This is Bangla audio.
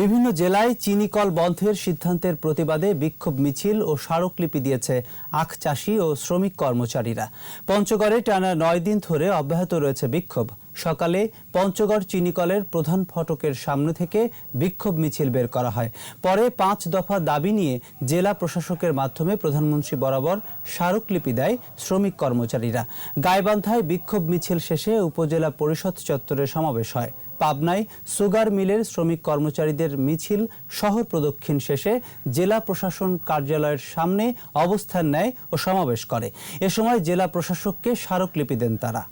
বিভিন্ন জেলায় চিনি কল বন্ধের সিদ্ধান্তের প্রতিবাদে বিক্ষোভ মিছিল ও স্মারকলিপি দিয়েছে আখ চাষি ও শ্রমিক কর্মচারীরা। পঞ্চগড়ে টানা নয় দিন ধরে অব্যাহত রয়েছে বিক্ষোভ। সকালে পঞ্চগড় চিনিকলের প্রধান ফটকের সামনে থেকে বিক্ষোভ মিছিল বের করা হয়। পরে পাঁচ দফা দাবি নিয়ে জেলা প্রশাসকের মাধ্যমে প্রধানমন্ত্রী বরাবর স্মারকলিপি দেয় শ্রমিক কর্মচারীরা। গাইবান্ধায় বিক্ষোভ মিছিল শেষে উপজেলা পরিষদ চত্বরে সমাবেশ হয়। পাবনায় সুগার মিলের শ্রমিক কর্মচারীদের মিছিল শহর প্রদক্ষিণ শেষে জেলা প্রশাসন কার্যালয়ের সামনে অবস্থান নেয় ও সমাবেশ করে। এ সময় জেলা প্রশাসককে স্মারকলিপি দেন তারা।